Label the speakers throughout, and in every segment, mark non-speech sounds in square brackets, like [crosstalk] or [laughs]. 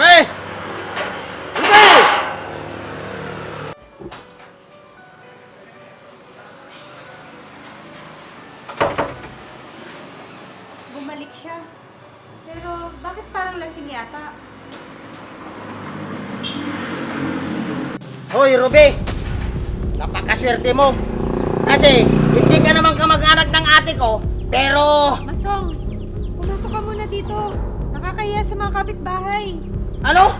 Speaker 1: Ruby! Ruby!
Speaker 2: Bumalik siya. Pero bakit parang lasing yata?
Speaker 1: Hoy, Ruby! Napakaswerte mo. Kasi, hindi ka naman kamag-anak ng ate ko, pero...
Speaker 2: Masong, pumasok ka muna dito. Nakakahiya sa mga kapitbahay.
Speaker 1: Ano?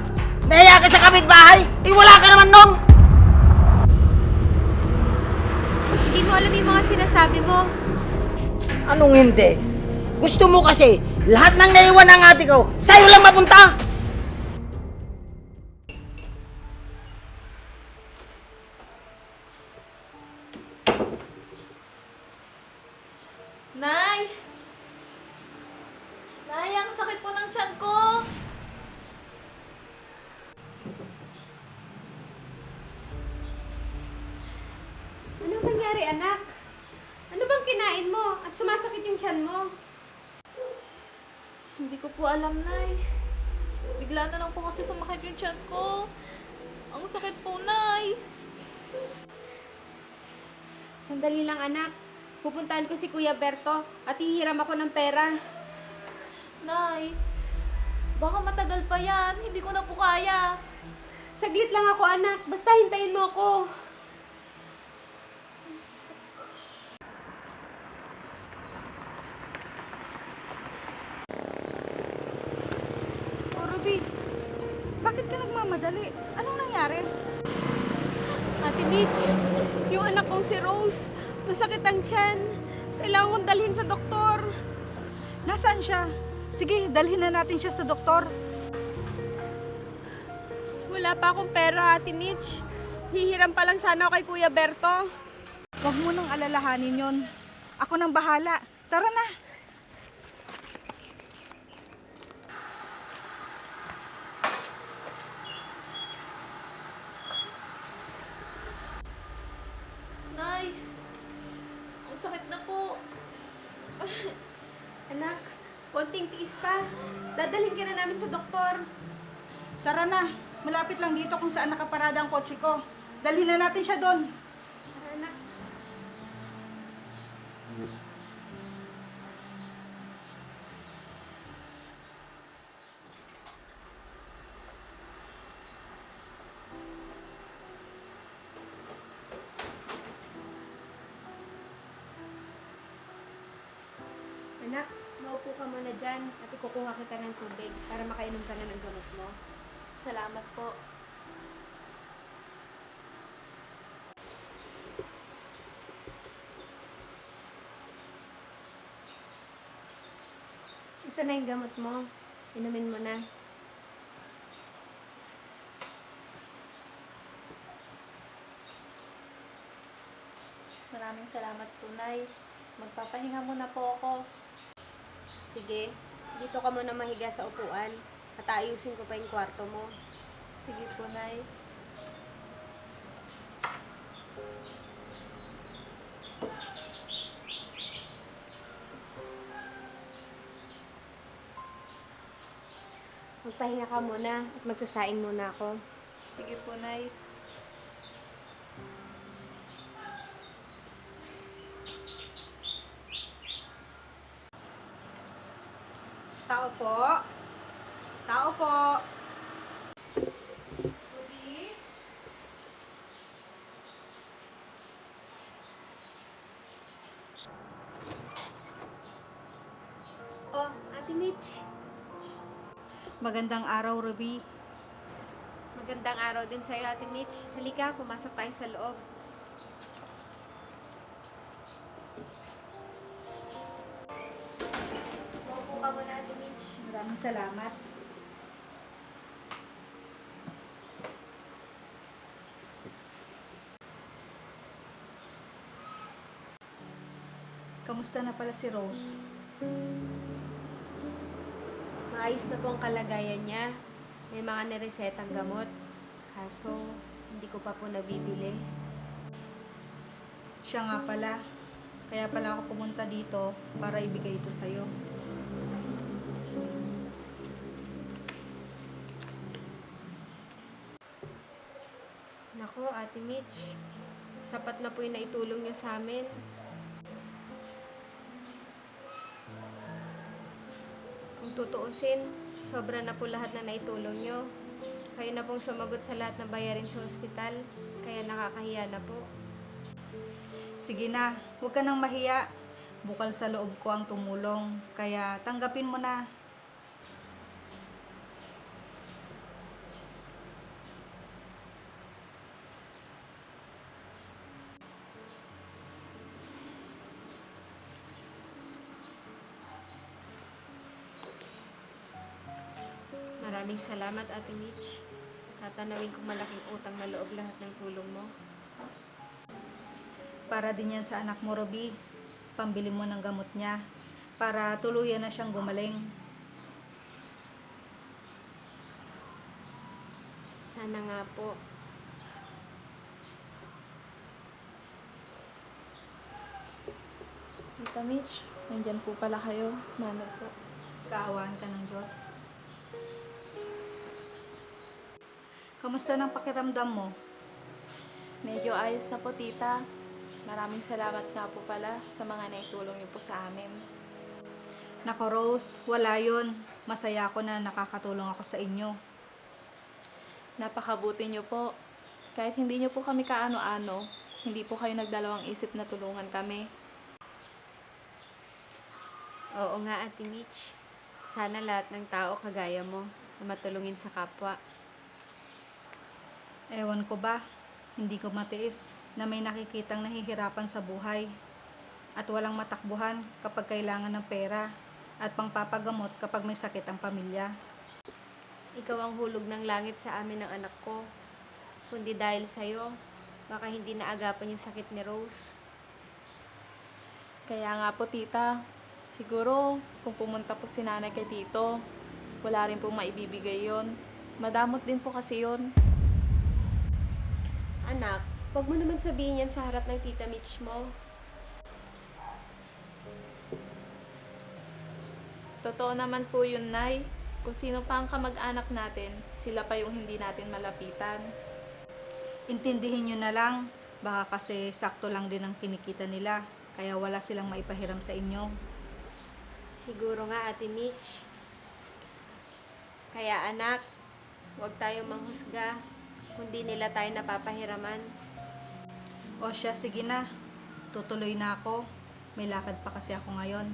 Speaker 1: Nahiya ka sa kapitbahay? Eh, wala ka naman nun!
Speaker 2: Hindi mo alam yung mga sinasabi mo.
Speaker 1: Anong hindi? Gusto mo kasi, lahat ng naiwan ng ate ko, sa'yo lang mapunta!
Speaker 3: Tiyan ko. Ang sakit po, Nay.
Speaker 2: Sandali lang, anak. Pupuntahan ko si Kuya Berto at hihiram ako ng pera.
Speaker 3: Nay, baka matagal pa yan. Hindi ko na po kaya.
Speaker 2: Saglit lang ako, anak. Basta hintayin mo ako.
Speaker 4: Oh, Ruby, bakit ka nagmamadali? Anong nangyari?
Speaker 2: Ate Mitch, yung anak kong si Rose, ang tiyan. Kailangan kong dalhin sa doktor.
Speaker 4: Nasaan siya? Sige, dalhin na natin siya sa doktor.
Speaker 2: Wala pa akong pera, Ate Mitch. Hihiram pa lang sana ako kay Kuya Berto.
Speaker 4: Huwag mo nang alalahanin yon. Ako nang bahala. Tara na.
Speaker 3: Nay, ang sakit na po.
Speaker 2: Anak, konting tiis pa. Dadalhin ka na namin sa doktor.
Speaker 4: Tara na. Malapit lang dito kung saan nakaparada ang kotse ko. Dalhin na natin siya doon.
Speaker 2: Dyan at ikukuha kita ng tubig para makainom ka na ng gamot mo.
Speaker 3: Salamat po.
Speaker 2: Ito na yung gamot mo. Inumin mo na.
Speaker 3: Maraming salamat po, Nay. Magpapahinga muna po ako.
Speaker 2: Sige, dito ka muna mahiga sa upuan at ayusin ko pa yung kwarto mo.
Speaker 3: Sige po, Nay.
Speaker 2: Magpahinga ka muna at magsasaing muna ako.
Speaker 3: Sige po, Nay.
Speaker 4: Tao po. Tao po.
Speaker 3: Ruby?
Speaker 2: Oh, Ate Mitch.
Speaker 4: Magandang araw, Ruby.
Speaker 2: Magandang araw din sa'yo, Ate Mitch. Halika, pumasok tayo sa loob.
Speaker 4: Maraming salamat. Kamusta na pala si Rose?
Speaker 2: Maayos na po ang kalagayan niya. May mga niresetang gamot. Kaso, hindi ko pa po nabibili.
Speaker 4: Siya nga pala. Kaya pala ako pumunta dito para ibigay ito sa'yo.
Speaker 2: Nako, Ate Mitch. Sapat na po yung naitulong nyo sa amin. Kung tutuusin, sobra na po lahat na naitulong nyo. Kayo na pong sumagot sa lahat ng bayarin sa ospital, kaya nakakahiya na po.
Speaker 4: Sige na, huwag ka nang mahiya. Bukal sa loob ko ang tumulong, kaya tanggapin mo na.
Speaker 2: Maraming salamat, Ate Mitch. Tatanawin kong malaking utang na loob lahat ng tulong mo.
Speaker 4: Para din yan sa anak mo, Roby. Pambili mo ng gamot niya. Para tuluyan na siyang gumaling.
Speaker 2: Sana nga po.
Speaker 3: Tita Mitch, nandyan po pala kayo. Mano po.
Speaker 4: Kaawaan ka ng Diyos. Kamusta ng pakiramdam mo?
Speaker 3: Medyo ayos na po, tita. Maraming salamat nga po pala sa mga naitulong niyo po sa amin.
Speaker 4: Nako Rose, wala yun. Masaya ako na nakakatulong ako sa inyo.
Speaker 3: Napakabuti niyo po. Kahit hindi niyo po kami kaano-ano, hindi po kayo nagdalawang isip na tulungan kami.
Speaker 2: Oo nga, Ate Mitch. Sana lahat ng tao kagaya mo na matulungin sa kapwa.
Speaker 4: Ewan ko ba, hindi ko matiis na may nakikitang nahihirapan sa buhay at walang matakbuhan kapag kailangan ng pera at pangpapagamot kapag may sakit ang pamilya.
Speaker 2: Ikaw ang hulog ng langit sa amin ng anak ko. Kundi dahil sa'yo, baka hindi naagapan yung sakit ni Rose.
Speaker 3: Kaya nga po, tita, siguro kung pumunta po si nanay kay tito, wala rin po maibibigay yon. Madamot din po kasi yon.
Speaker 2: Anak, huwag mo naman sabihin yan sa harap ng tita Mitch mo.
Speaker 3: Totoo naman po yun, Nay. Kung sino pa ang kamag-anak natin, sila pa yung hindi natin malapitan.
Speaker 4: Intindihin nyo na lang, baka kasi sakto lang din ang kinikita nila, kaya wala silang maipahiram sa inyo.
Speaker 2: Siguro nga, Ate Mitch. Kaya anak, huwag tayong manghusga kung di nila tayo napapahiraman.
Speaker 4: O siya, sige na, tutuloy na ako. May lakad pa kasi ako ngayon.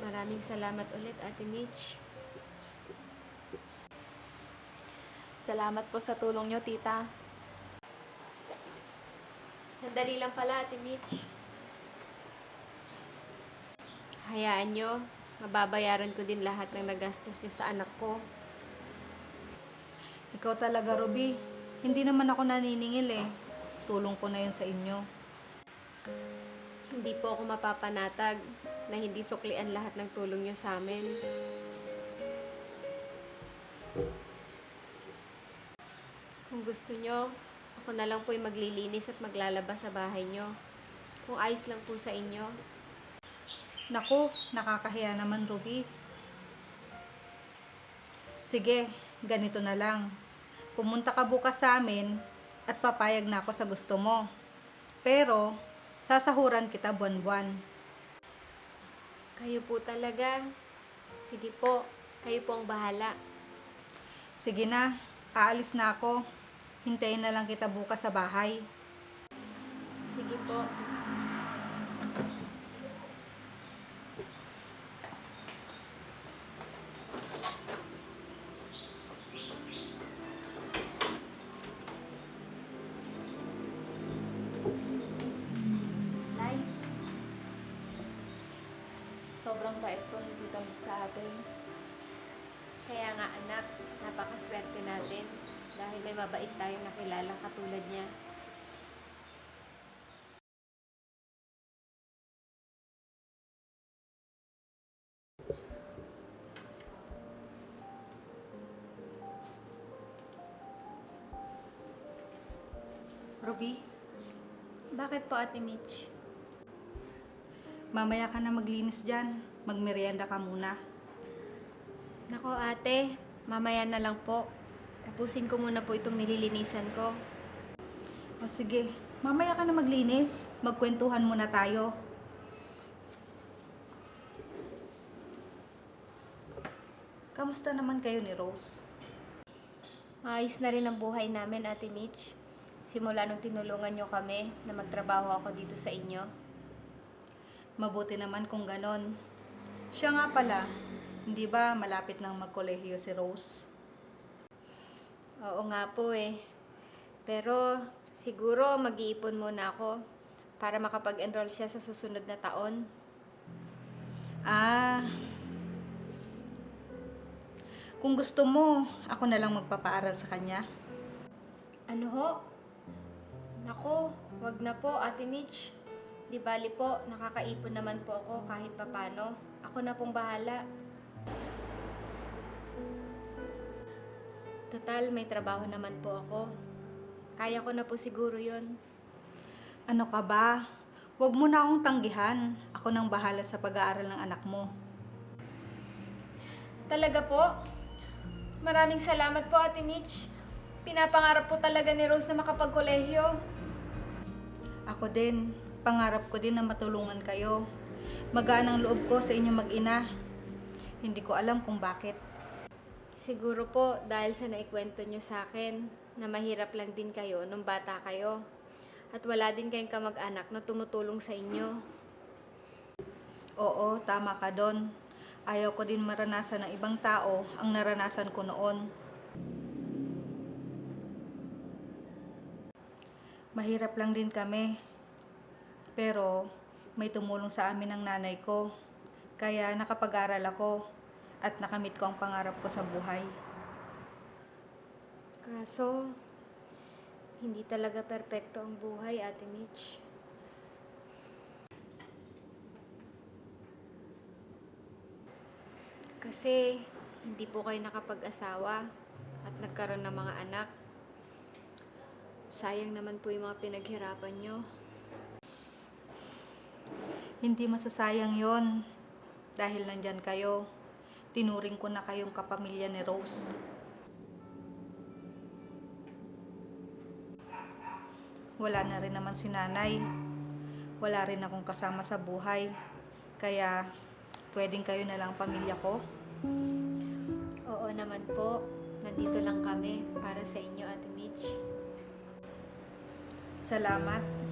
Speaker 2: Maraming salamat ulit, Ate Mitch.
Speaker 3: Salamat po sa tulong nyo, tita.
Speaker 2: Sandali lang pala, Ate Mitch. Hayaan nyo, mababayaran ko din lahat ng nagastos nyo sa anak ko.
Speaker 4: Ikaw talaga, Ruby. Hindi naman ako naniningil eh. Tulong ko na yun sa inyo.
Speaker 2: Hindi po ako mapapanatag na hindi suklian lahat ng tulong nyo sa amin. Kung gusto nyo, ako na lang po yung maglilinis at maglalabas sa bahay nyo. Kung ayos lang po sa inyo.
Speaker 4: Naku, nakakahiya naman, Ruby. Sige, ganito na lang. Pumunta ka bukas sa amin at papayag na ako sa gusto mo. Pero, sasahuran kita buwan-buwan.
Speaker 2: Kayo po talaga. Sige po, kayo po ang bahala.
Speaker 4: Sige na, aalis na ako. Hintayin na lang kita bukas sa bahay.
Speaker 2: Sige po.
Speaker 3: Sobrang bait po ni tita Mitch sa atin.
Speaker 2: Kaya nga anak, napakaswerte natin dahil may mabait tayong nakilala katulad niya.
Speaker 4: Ruby,
Speaker 2: Bakit po Ate Mitch?
Speaker 4: Mamaya ka na maglinis dyan. Magmerienda ka muna.
Speaker 2: Nako ate, mamaya na lang po. Tapusin ko muna po itong nililinisan ko.
Speaker 4: O sige, mamaya ka na maglinis. Magkwentuhan muna tayo. Kamusta naman kayo ni Rose?
Speaker 2: Maayos na rin ang buhay namin, Ate Mitch. Simula nung tinulungan nyo kami na magtrabaho ako dito sa inyo.
Speaker 4: Mabuti naman kung ganon. Siya nga pala, hindi ba malapit nang magkolehiyo si Rose?
Speaker 2: Oo nga po eh. Pero siguro mag-iipon muna ako para makapag-enroll siya sa susunod na taon.
Speaker 4: Ah, kung gusto mo, ako na lang magpapaaral sa kanya.
Speaker 2: Ano ho? Nako, wag na po, Ate Mitch. Di bali po, nakakaipon naman po ako kahit papano. Ako na pong bahala. Total, may trabaho naman po ako. Kaya ko na po siguro yon.
Speaker 4: Ano ka ba? Huwag mo na akong tanggihan. Ako nang bahala sa pag-aaral ng anak mo.
Speaker 2: Talaga po? Maraming salamat po, Ate Mitch. Pinapangarap po talaga ni Rose na makapagkolehyo.
Speaker 4: Ako din, pangarap ko din na matulungan kayo. Magaan ang loob ko sa inyong mag-ina. Hindi ko alam kung bakit.
Speaker 2: Siguro po dahil sa naikwento nyo sa akin na mahirap lang din kayo nung bata kayo. At wala din kayong kamag-anak na tumutulong sa inyo.
Speaker 4: Oo, tama ka doon. Ayaw ko din maranasan ng ibang tao ang naranasan ko noon. Mahirap lang din kami. Pero may tumulong sa amin ng nanay ko. Kaya nakapag-aral ako at nakamit ko ang pangarap ko sa buhay.
Speaker 2: Kaso, hindi talaga perpekto ang buhay, Ate Mitch. Kasi, hindi po kayo nakapag-asawa at nagkaroon ng mga anak. Sayang naman po yung mga pinaghirapan nyo.
Speaker 4: Hindi masasayang yon dahil nandyan kayo. Tinuring ko na kayong kapamilya ni Rose. Wala na rin naman si nanay. Wala rin akong kasama sa buhay. Kaya pwedeng kayo na lang pamilya ko.
Speaker 2: Oo naman po. Nandito lang kami para sa inyo, Ate Mitch.
Speaker 4: Salamat.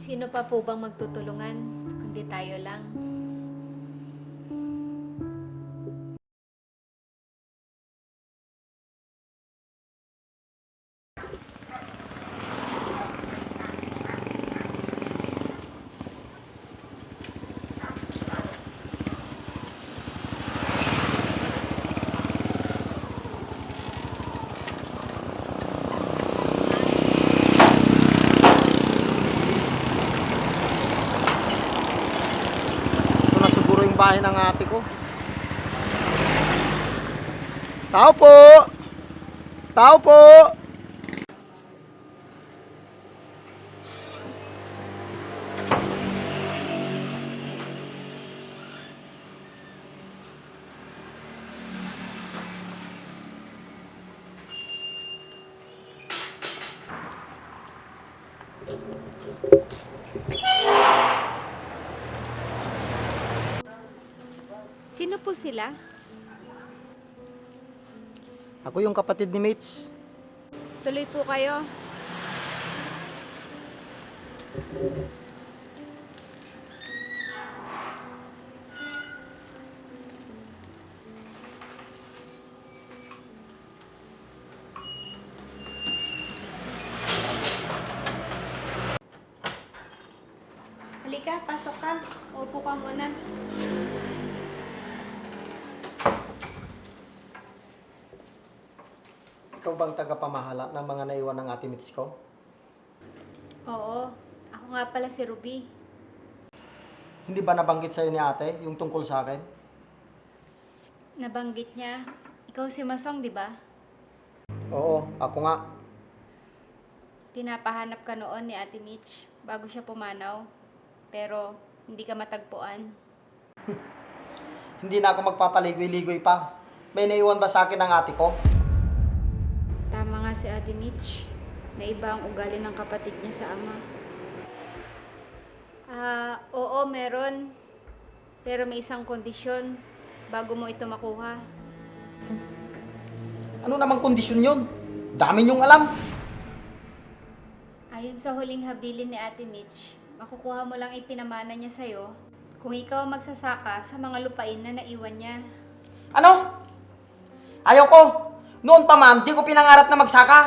Speaker 2: Sino pa po bang magtutulungan kundi tayo lang?
Speaker 1: Bahay ng ate ko. Tao po! Tao po!
Speaker 2: Sino po sila?
Speaker 1: Ako yung kapatid ni Mitch.
Speaker 2: Tuloy po kayo.
Speaker 1: Ng mga naiwan ng ate Mitch ko?
Speaker 2: Oo, ako nga pala si Ruby.
Speaker 1: Hindi ba nabanggit sa'yo ni ate yung tungkol sa akin?
Speaker 2: Nabanggit niya. Ikaw si Masong, di ba?
Speaker 1: Oo, ako nga.
Speaker 2: Pinapahanap ka noon ni Ate Mitch bago siya pumanaw. Pero hindi ka matagpuan. [laughs]
Speaker 1: Hindi na ako magpapaligoy-ligoy pa. May naiwan ba sa akin ng ate ko?
Speaker 2: Nga si Ate Mitch. na iba ang ugali ng kapatid niya sa ama. Ah, oo, meron. Pero may isang kondisyon bago mo ito makuha. [laughs]
Speaker 1: Ano namang kondisyon yun? Dami niyong alam.
Speaker 2: Ayon sa huling habilin ni Ate Mitch, makukuha mo lang ipinamana niya sa'yo kung ikaw ang magsasaka sa mga lupain na naiwan niya.
Speaker 1: Ano? Ayaw ko. Noon pa man, di ko pinangarap na magsaka.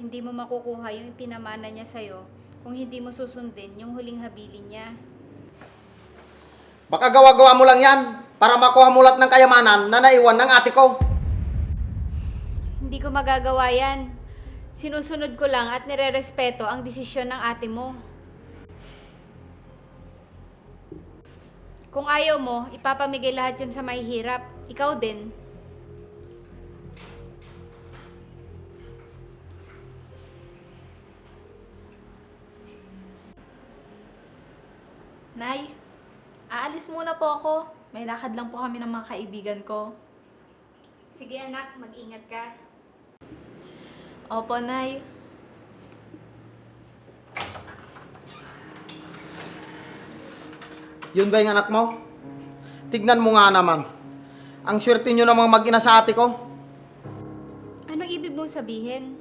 Speaker 2: Hindi mo makukuha yung ipinamana niya sa'yo kung hindi mo susundin yung huling habilin niya.
Speaker 1: Baka gawa-gawa mo lang yan para makuha mo lahat ng kayamanan na naiwan ng ate ko.
Speaker 2: Hindi ko magagawa yan. Sinusunod ko lang at nirerespeto ang desisyon ng ate mo. Kung ayaw mo, ipapamigay lahat yun sa mahihirap. Ikaw din.
Speaker 3: Nay, aalis muna po ako. May lakad lang po kami ng mga kaibigan ko.
Speaker 2: Sige anak, mag-ingat ka.
Speaker 3: Opo, Nay.
Speaker 1: Yun ba yung anak mo? Tignan mo nga naman. Ang swerte nyo ng mga mag-ina sa ate ko.
Speaker 2: Anong ibig mong sabihin?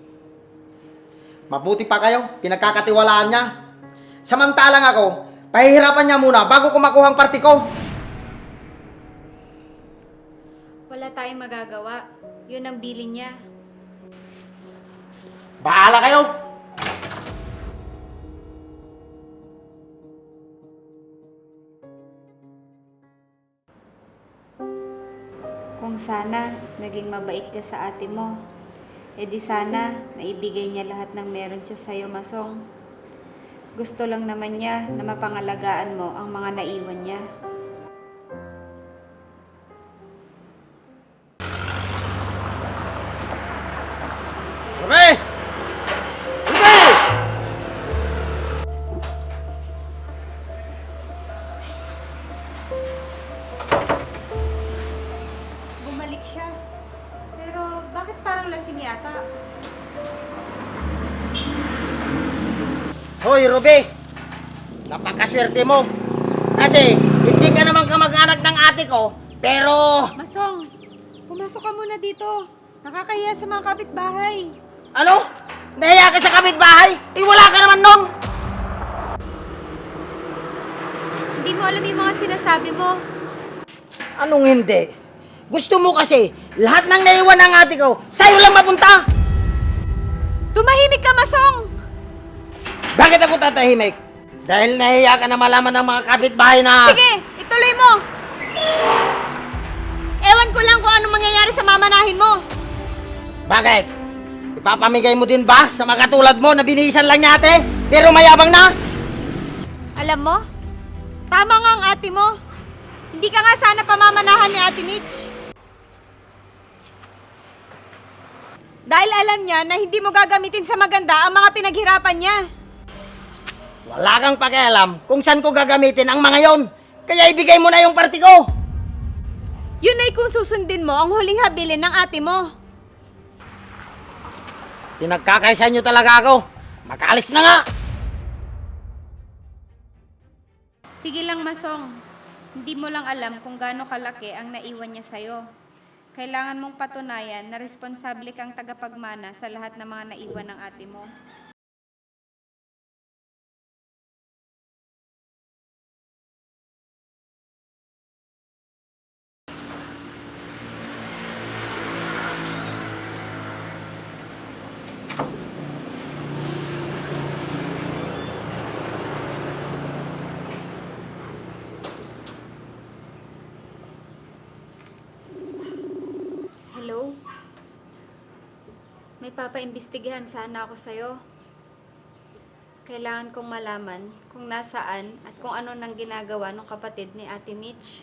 Speaker 1: Mabuti pa kayo, pinagkakatiwalaan niya. Samantalang ako, pahihirapan niya muna bago ko makuha ang party ko.
Speaker 2: Wala tayong magagawa. Yun ang bilin niya.
Speaker 1: Bahala kayo!
Speaker 2: Sana naging mabait ka sa ate mo, eh di sana naibigay niya lahat ng meron siya sa'yo, Masong. Gusto lang naman niya na mapangalagaan mo ang mga naiwan niya.
Speaker 1: Hoy, Ruby! Napakaswerte mo. Kasi, hindi ka naman kamag-anak ng ate ko, pero...
Speaker 2: Masong, pumasok ka muna dito. Nakakahiya sa mga kapitbahay.
Speaker 1: Ano? Nahiya ka sa kapitbahay? Eh, wala ka naman nun!
Speaker 2: Hindi mo alam yung mga sinasabi mo.
Speaker 1: Anong hindi? Gusto mo kasi, lahat ng naiwan ng ate ko, sa'yo lang mapunta!
Speaker 2: Tumahimik ka, Masong!
Speaker 1: Bakit ako tatahimik? Dahil nahiya ka na malaman ng mga kapitbahay na...
Speaker 2: Sige, ituloy mo! Ewan ko lang kung anong mangyayari sa mamanahin mo.
Speaker 1: Bakit? Ipapamigay mo din ba sa mga katulad mo na binihisan lang niya ate, pero mayabang na?
Speaker 2: Alam mo, tama nga ang ate mo. Hindi ka nga sana pamamanahan ni Ate Mitch. Dahil alam niya na hindi mo gagamitin sa maganda ang mga pinaghirapan niya.
Speaker 1: Wala kang pakialam kung saan ko gagamitin ang mga yon. Kaya ibigay mo na yung party ko.
Speaker 2: Yun ay kung susundin mo ang huling habilin ng ate mo.
Speaker 1: Pinagkakaisa nyo talaga ako. Makaalis na nga.
Speaker 2: Sige lang, Masong. Hindi mo lang alam kung gaano kalaki ang naiwan niya sa'yo. Kailangan mong patunayan na responsable kang tagapagmana sa lahat ng mga naiwan ng ate mo. Hello? May papaimbestigahan sana ako sa'yo. Kailangan kong malaman kung nasaan at kung ano nang ginagawa ng kapatid ni Ate Mitch.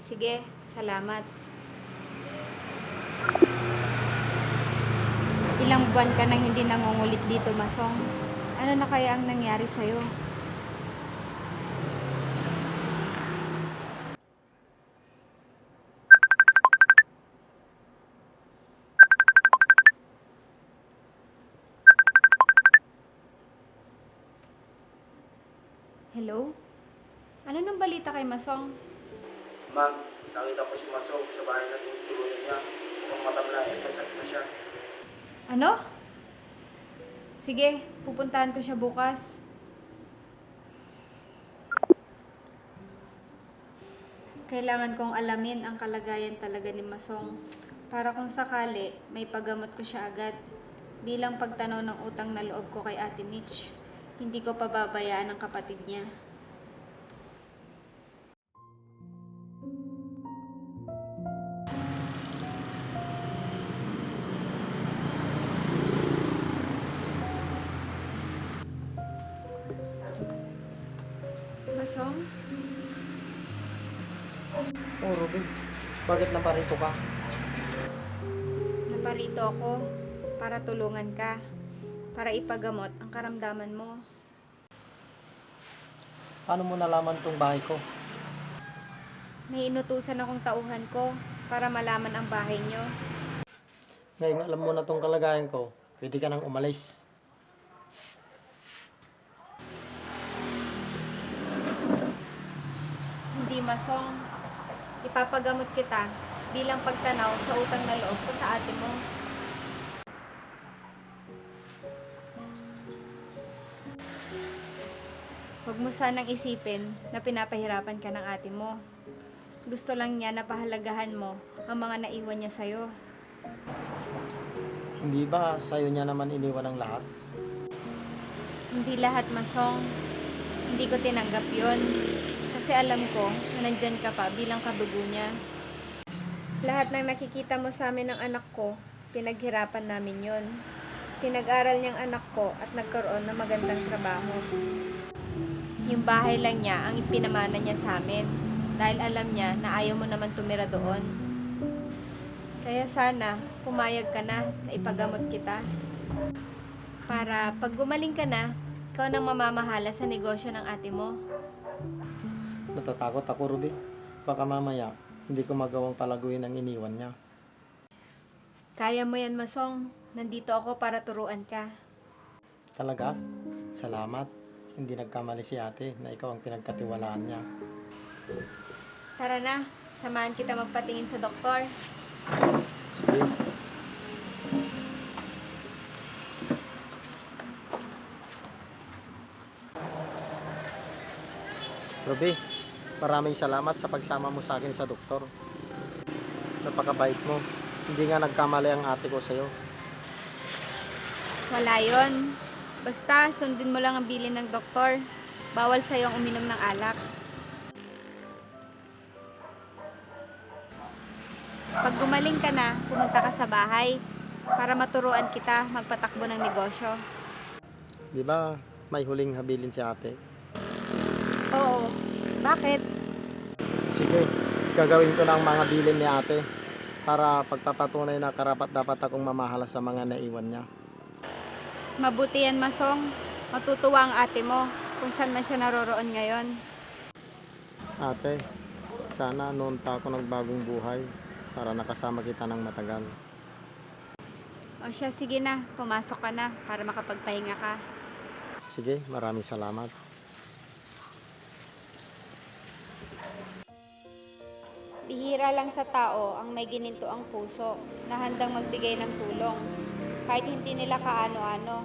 Speaker 2: Sige, salamat. Ilang buwan ka nang hindi nangungulit dito, Masong. Ano na kaya ang nangyari sa'yo? Hello? Ano nang balita kay Masong?
Speaker 5: Ma'am, nakita ko si Masong sa bahay na tinutuluyan niya. Kung matabla, eh, may sakit na siya.
Speaker 2: Ano? Sige, pupuntahan ko siya bukas. Kailangan kong alamin ang kalagayan talaga ni Masong para kung sakali may paggamot ko siya agad. Bilang pagtanaw ng utang na loob ko kay Ate Mitch, hindi ko pababayaan ang kapatid niya. Masong?
Speaker 1: Oh, Ruby. Bakit naparito ka?
Speaker 2: Naparito ako para tulungan ka, para ipagamot ang karamdaman mo.
Speaker 1: Paano mo nalaman tong bahay ko?
Speaker 2: May inutusan akong tauhan ko para malaman ang bahay nyo.
Speaker 1: Ngayon alam mo na tong kalagayan ko, pwede ka nang umalis.
Speaker 2: Hindi masong. Ipapagamot kita bilang pagtanaw sa utang na loob ko sa ate mo. Huwag mo sanang isipin na pinapahirapan ka ng ate mo. Gusto lang niya na pahalagahan mo ang mga naiwan niya sa'yo.
Speaker 1: Hindi ba sa'yo niya naman iniwan ang lahat?
Speaker 2: Hindi lahat masong. Hindi ko tinanggap yon. Kasi alam ko na nandyan ka pa bilang kadugo niya. Lahat ng nakikita mo sa amin ng anak ko, pinaghirapan namin yon. Pinag-aral niyang anak ko at nagkaroon ng magandang trabaho. Yung bahay lang niya ang ipinamana niya sa amin dahil alam niya na ayaw mo naman tumira doon. Kaya sana, pumayag ka na na ipagamot kita para pag gumaling ka na, ikaw nang mamamahala sa negosyo ng ate mo.
Speaker 1: Natatakot ako, Ruby. Baka mamaya, hindi ko magawang palaguin ang iniwan niya.
Speaker 2: Kaya mo yan, Masong. Nandito ako para turuan ka.
Speaker 1: Talaga? Salamat. Hindi nagkamali si ate na ikaw ang pinagkatiwalaan niya.
Speaker 2: Tara na, samahan kita magpatingin sa doktor.
Speaker 1: Sige. Ruby, maraming salamat sa pagsama mo sa akin sa doktor. Napakabait mo. Hindi nga nagkamali ang ate ko sa'yo.
Speaker 2: Wala yon. Basta, sundin mo lang ang bilin ng doktor. Bawal sa'yong uminom ng alak. Pag gumaling ka na, pumunta ka sa bahay para maturuan kita magpatakbo ng negosyo.
Speaker 1: Di ba may huling habilin si ate?
Speaker 2: Oo. Bakit?
Speaker 1: Sige, gagawin ko na ang mga bilin ni ate para pagpapatunay na karapat dapat akong mamahala sa mga naiwan niya.
Speaker 2: Mabuti yan, Masong. Matutuwa ang ate mo kung saan man siya naroroon ngayon.
Speaker 1: Ate, sana noon pa ako ng bagong buhay para nakasama kita ng matagal.
Speaker 2: O siya, sige na. Pumasok ka na para makapagpahinga ka.
Speaker 1: Sige, maraming salamat.
Speaker 2: Bihira lang sa tao ang may gininto ang puso na handang magbigay ng tulong. Kahit hindi nila kaano-ano.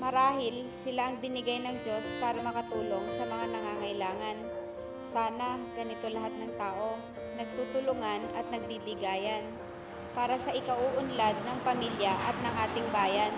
Speaker 2: Marahil sila ang binigay ng Diyos para makatulong sa mga nangangailangan. Sana ganito lahat ng tao, nagtutulungan at nagbibigayan para sa ikauunlad ng pamilya at ng ating bayan.